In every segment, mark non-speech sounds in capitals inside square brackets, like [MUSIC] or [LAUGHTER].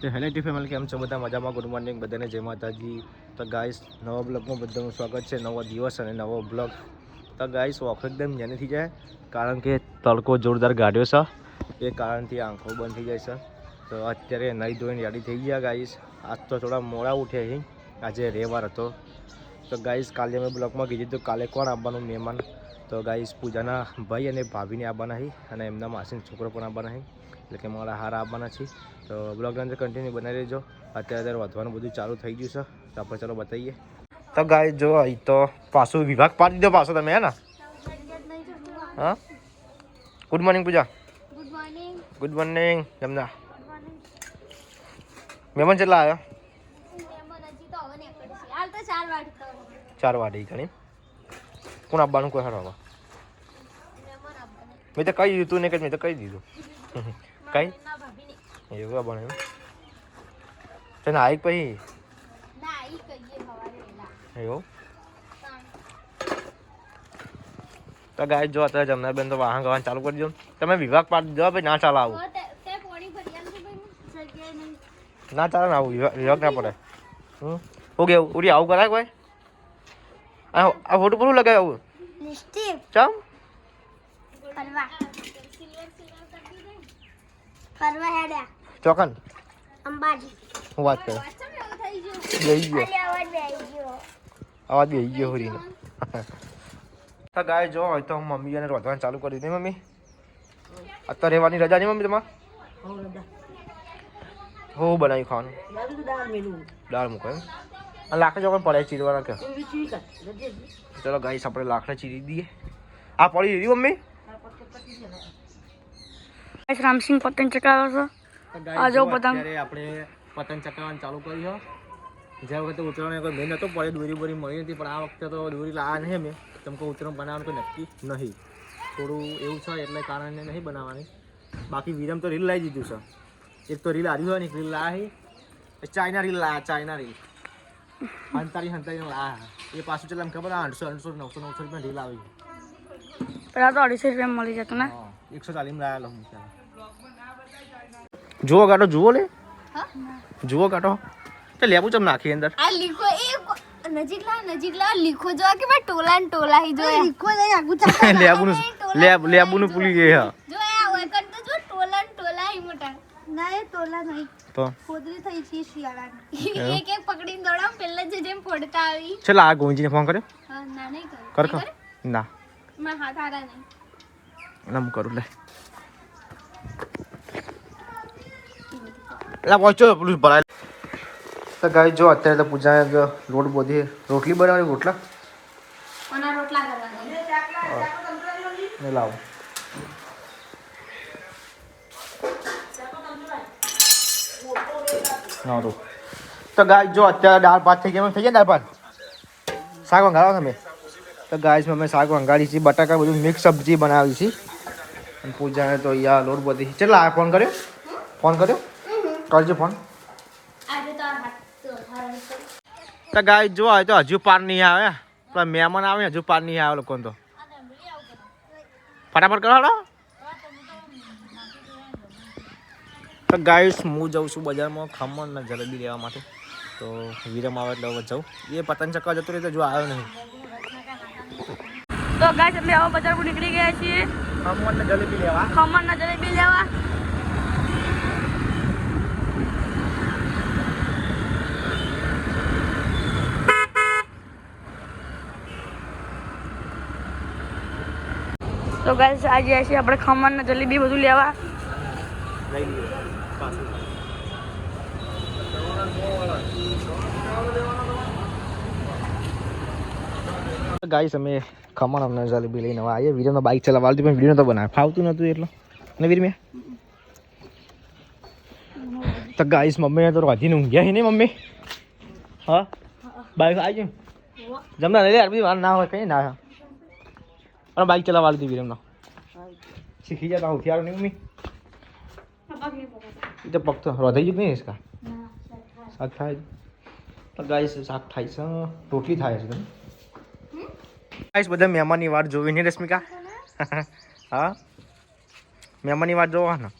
તો hello T family કેમ છો? બધા મજામાં? ગુડ મોર્નિંગ બધાને. જય માતાજી. તો ગાઈસ, નવા બ્લોગમાં બધાનું સ્વાગત છે. નવો દિવસ અને નવો બ્લોગ. તો ગાઈસ ઓફ એકદમ જેને થઈ જાય, કારણ કે તડકો જોરદાર ગાડ્યો છે. એ કારણથી આંખો બંધ થઈ જાય છે. તો અત્યારે નહીં ધોઈને યાદી થઈ ગયા ગાઈસ. આજ તો થોડા મોડા ઉઠ્યા છે આજે રવિવાર હતો. તો ગાઈસ, કાલે અમે બ્લોગમાં કીધું હતું, કાલે કોણ આવવાનું મહેમાન? તો ગાઈસ, પૂજાના ભાઈ અને ભાભીને આવવાના છે અને એમના માસીનો છોકરો પણ આવવાના છે એટલે કે મારા હારા આવવાના છે તો બ્લોગની અંદર કન્ટિન્યુ બનાવી લેજો અત્યારે અત્યારે વધવાનું બધું ચાલુ થઈ ગયું છે. તો આપણે ચાલો બતાવીએ તો ગાય જો અહીં તો પાછું વિભાગ પાડી દીધો પાછો તમે હે ને? હા? Good morning Pooja. Good morning good morning Jamna. મહેમાન કેટલા આવ્યા? ચાર વાગે ઘણી કોણ આવવાનું કોઈ હારો મેં તો કહી દીધું તું ને કે મેં તો કહી દીધું. કઈ. એવું બને એમ તને આવી પછી. એવું? તો ગાય જો અત્યારે જમનાર બેન તો વાહન ગવાન ચાલુ કરી દો તમે વિભાગ પાડી દો ભાઈ ના ચાલે આવું. તે- તે. ના ચાલે ને આવું વિભાગ વિભાગ ના પડે. હમ? હું કેવું ઉડી આવું કરાય કોઈ? આ આ ફોટો પૂરું શું લગાય આવું? ચમ? ફરવા. હેડ્યા. ચોકન? અંબાજી. હું વાત કરું? થઈ ગયું. ગયો અવાજ બેહી ગયો. ગયો હરીને. તો ગાય જો હોય તો મમ્મી અને રોધવાનું ચાલુ કરી દીધી મમ્મી? અત્યારે રહેવાની રજા નહીં મમ્મી તમારે? હો બનાવ્યું ખાવાનું? દાળ મૂકો એમ? લાકડા ચોકન પડે ચીરવાના કે? ચલો ગાઈસ આપણે લાકડા ચીરી દઈએ. આ પડી દીધી મમ્મી? રામસિંહ પતંગ ચકાવે છે. આ જો પતંગ. આપણે પતંગ ચકાવવાનું ચાલુ કર્યું છે. જ્યાં વખતે ઉત્તરાયણ કોઈ મેં નતો પડે દોરી બોરી મળી નથી પણ આ વખતે તો દોરી લાવ્યા નહીં મેં તમકો ઉતરણ બનાવવાનું કોઈ નક્કી નહીં. થોડું એવું છે એટલે કારણે નહીં બનાવવાની. બાકી વિરમ તો રીલ લાવી દીધું છે. એક તો રીલ આવી હોય ને એક રીલ લાવી. ચાઇના રીલ લાયા ચાઇના રીલ. હંતારી હંતારી લાયા. એ પાછું ચાલ ખબર આઠસો આઠસો નવસો નવસો રૂપિયા રીલ આવી. પેલા તો અઢીસો રૂપિયા મળી જતું ને. એકસો ચાલીસ જુઓ કાઢો જુઓ લે. હા? જુઓ કાઢો તો લેવું ચમ નાખી અંદર? આ લીખો એ નજીક લા નજીક લા લીખો જો કે ભાઈ ટોલા ને ટોલા હી જો લીખો નહીં આગુ [LAUGHS] લેબુનું લેબુ નું પુલી ગઈ હા. જો આ હોય કર તો જો ટોલા ને ટોલા હી મોટા. ના એ ટોલા નહીં. તો? ખોદરી થઈ છે શિયાળાની. [LAUGHS] એક એક પકડીને દોડાવ પેલા જે જેમ ફોડતા આવી. ચલ આ ગોંજીને ફોન કર્યો? હા ના નહીં કરું કર. કર ના? મારા હાથ આરા નહીં. ના હું કરું લે એટલે પહોંચ્યો પેલું ભરાય તો ગાય જો અત્યારે તો પૂજા રોટ બધી રોટલી બનાવવાની રોટલા લાવો ના તો તો ગાય જો અત્યારે દાળ ભાત થઈ ગયા થઈ ગયા દાળ ભાત શાક વંગાળો તમે તો ગાય અમે શાક વંગાળી છીએ બટાકા બધું મિક્સ સબ્જી બનાવી છે અને પૂજાને તો યા લોડ બધી. ચલા આ ફોન કર્યો? ફોન કર્યો? કરજો ફોન. તો ગાય જો આવે તો હજુ પાર નહીં આવે. પેલા મહેમાન આવે હજુ પાર નહીં આવે લોકોને તો. ફટાફટ કરો હાલો. તો ગાઈસ હું જાઉં છું બજારમાં ખમણ ને જલેબી લેવા માટે. તો વિરમ આવે એટલે હવે જાઉં. એ પતંગ ચક્કર જતો રહે તો જો આવ્યો નહીં. તો ગાઈસ અમે આવા બજારમાં નીકળી ગયા છીએ. ખમણ ને જલેબી લેવા. ખમણ ના જલેબી લેવા. તો ગાઈસ આજે આવ્યા છીએ આપણે ખમણ ને જલેબી બધું લેવા. લઈ લઈએ ગાઈસ અમે ખમણ અમને જલેબી લઈને આવીએ. વીરનો બાઇક ચલાવવા આવતી પણ વીડિયો નતો બનાવે. ફાવતું નહોતું એટલે. ને વીર તો ગાઈસ મમ્મીને તો રોધીને ઊંઘ્યા છે ને મમ્મી? હા? બાઇક આવી ગયું? જમના લઈ લે યાર વાર ના હોય કંઈ ના અને બાઇક ચલાવવા આવતી વીરમનો. શીખી જાય જતા હોશિયાર નહીં મમ્મી? એ તો પગ રોધાઈ ગયું નહીં ઇસકા શાક થાય. તો ગાઈસ શાક થાય છે. રોટલી થાય છે તમે? ગાઈસ બધા મહેમાનની વાત જોવી નહીં રશ્મિકા? [LAUGHS] હા? મહેમાનની વાત જોવા ને.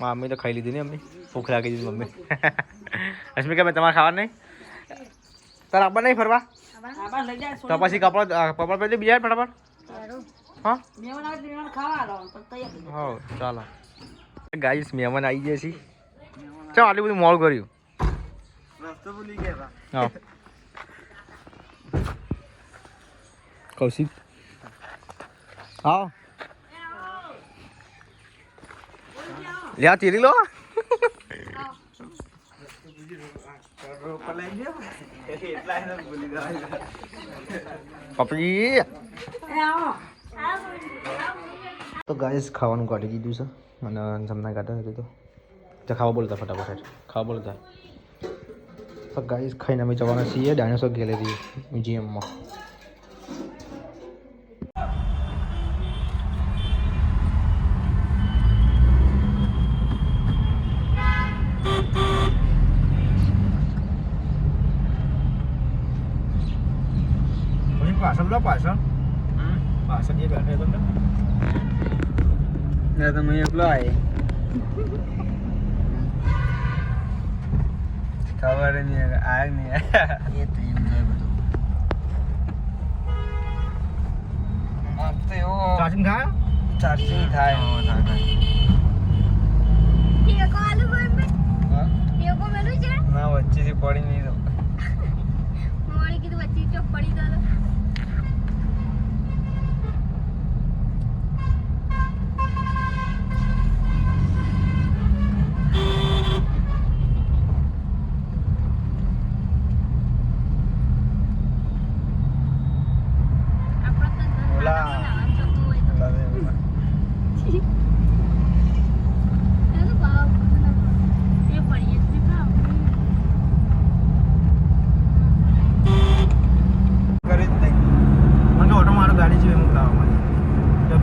મમ્મી તો ખાઈ લીધી ને અમ્મી ભૂખ લાગી દીધી મમ્મી. [LAUGHS] રશ્મિકા મેં તમારે ખાવા નહીં? તારે આપવા નહીં ફરવા? તો પછી કપડા કપડા પહેરી બીજા ફટાફટ? હા? હા ચાલો. ગાઈસ મહેમાન આવી ગયા છે. ચાલ આટલું બધું મોલ કર્યું. હા. કૌશિક. હા. લ્યા ચીરી લો. પપડી તો ગાઈસ ખાવાનું કાઢી દીધું છે. અને જમના કાઢી દીધું તો. ખાવા બોલતા ફટાફટ. ખાવા બોલતા. તો ગાઈસ ખાઈને અમે જવાના છીએ. ડાયનોસોર ગેલેરી મ્યુઝિયમમાં ના તમે એકલો આય. ખબર નહીં આગ નહીં. એ તો એમ જાય બધું. આમ તો એવો ચાર્જિંગ થાય? ચાર્જિંગ થાય. ટેકો આલુ બોલ ટેકો મેલું છે ના વચ્ચેથી પડી નહીં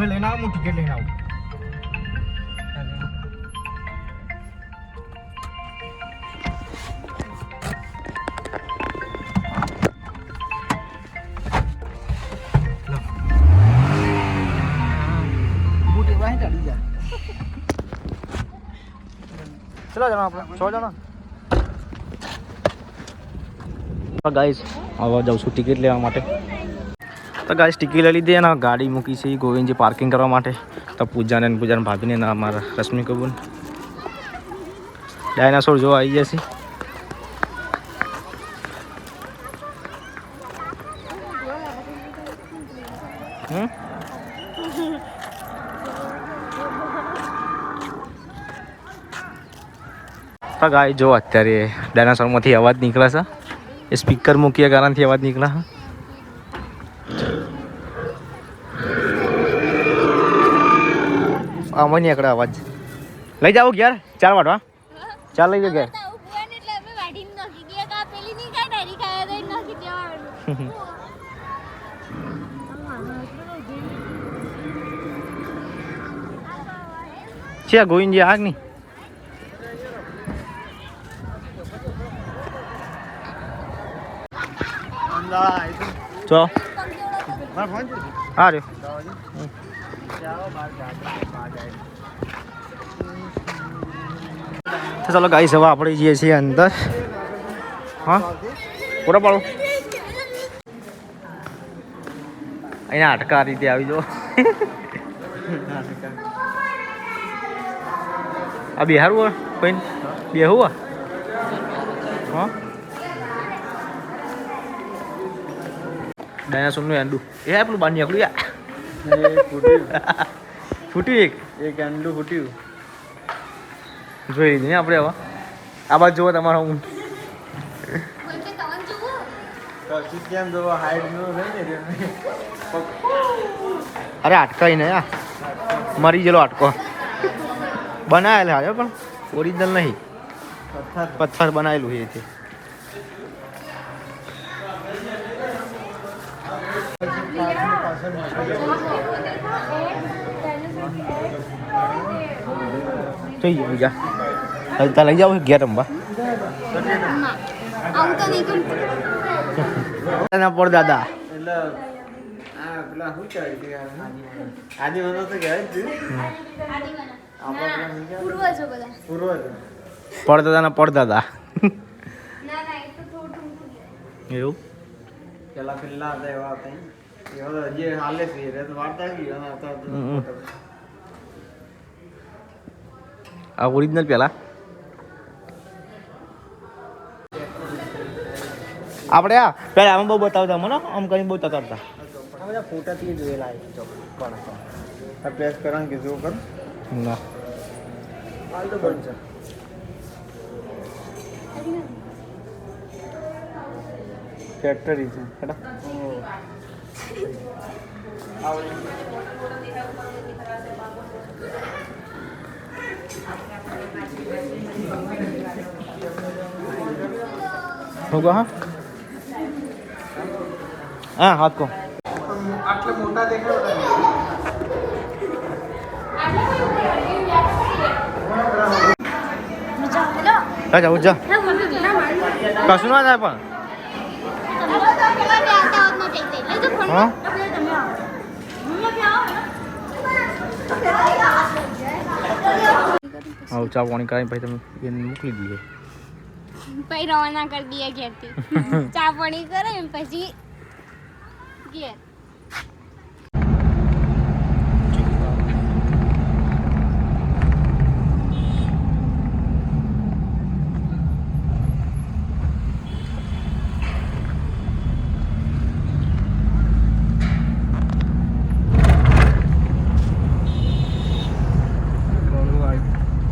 તમે લઈને આવો, હું ટિકિટ લઈને આવું. ચલો જણા આપણે છ જણા. જાઉં છું ટિકિટ લેવા માટે. તો ગાઈસ ટિકિટ લઈ લીધી અને ગાડી મૂકી છે ગોવિંદજી પાર્કિંગ કરવા માટે. તો પૂજાને પૂજાને ભાભીને ના અમારા રશ્મિ કપૂર ડાયનાસોર જોવા આવી જશે. તો ગાય જો અત્યારે ડાયનાસોરમાંથી અવાજ નીકળે છે. એ સ્પીકર મૂકીએ કારણથી અવાજ નીકળે છે. આમાં એકડા અવાજ. લઈ જાઓ ઘેર ચાર વાટવા ચાર લઈ જાઓ ઘેર. છે ગોવિંદજી આગની. ચો હા રહ્યો તો ચાલો ગાઈસ, હવે આપણે જઈએ છીએ અંદર. હા? પૂરા પાડો. અહીંયા અટકા રીતે આવી જો. આ બિહાર હોય? કોઈ બેહું હા? ડાયનાસોરનું એંડું એ પેલું બાંધી આપણું એ ફૂટ્યું. એક? એક આંડું ફૂટ્યું. જોઈ લીધું આપણે હવે આ બાજુ જુઓ તમારો ઊંટ. અરે અટકાઈ ને આ મરી ગયેલો અટકો બનાવેલા પણ ઓરિજિનલ નહીં. પથ્થર. પથ્થર બનાવેલું છે થઈ ગયું બીજા હવે તાર લઈ જાવ ઘેર રમવા એના પર દાદા જ પડદાદા ના પડદા એ તો થોડું ટૂંકું એવું પેલા પેલા હતા એવા હતા એવા હજી હાલે છે વાર્તા આવી ગઈ અને અત્યારે તો હમ. આ ઓરિજિનલ પહેલાં આપણે આ પહેલાં આમાં બહુ બતાવતા મને આમ કરીને બહુ આ ફોટાથી જોયેલા પ્રેસ કરવાનું કીધું કર? ના. ફેક્ટરી છે. હેડા હું કહો હા હાથ કહો આટલા મોટા દેખાય હેલો જા કશું ના થાય પણ હા? હા ચા પાણી કરાવી પછી તમે મોકલી દઈએ પછી રવાના કરી દઈએ ઘેરથી. [LAUGHS] ચા પાણી કરે એમ પછી ઘેર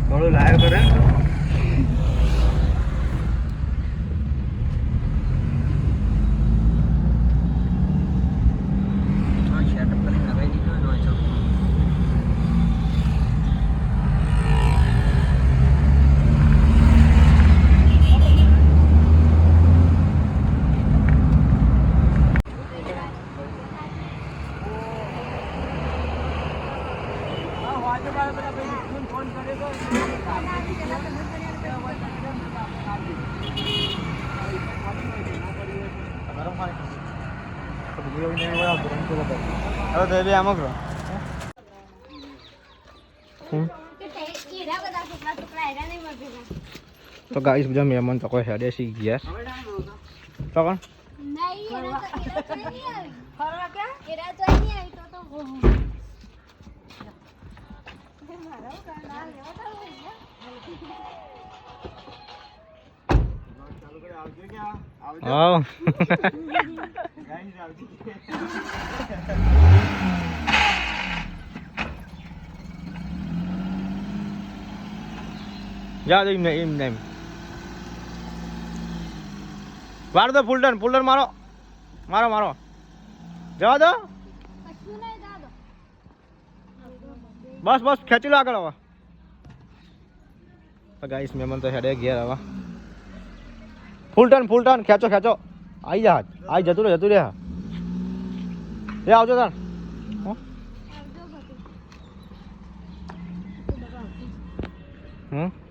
બળું લાયો કરે હવે તો એ બી આમાં કરો કે તે એરા બધા છોકરા છોકરા એરા નહીં મળે તો ગાઈસ બધા મહેમાન તો કોઈ હેડે સી ગયા તો કોણ નહીં એરા તો એરા તો નહીં આવી જા દે એમને એમ એમ. વાર દો ફૂલ ટર્ન ફૂલ ટર્ન મારો. મારો મારો. જવા દો. બસ બસ, ખેંચી લો આગળ હવે. ગાઈસ મહેમાન તો હેડે ઘેર હવે. ફૂલ ટર્ન ફૂલ ટર્ન ખેંચો ખેંચો આઈ જા આઈ જતું રહે જતું રહે એ આવજો તાર હમ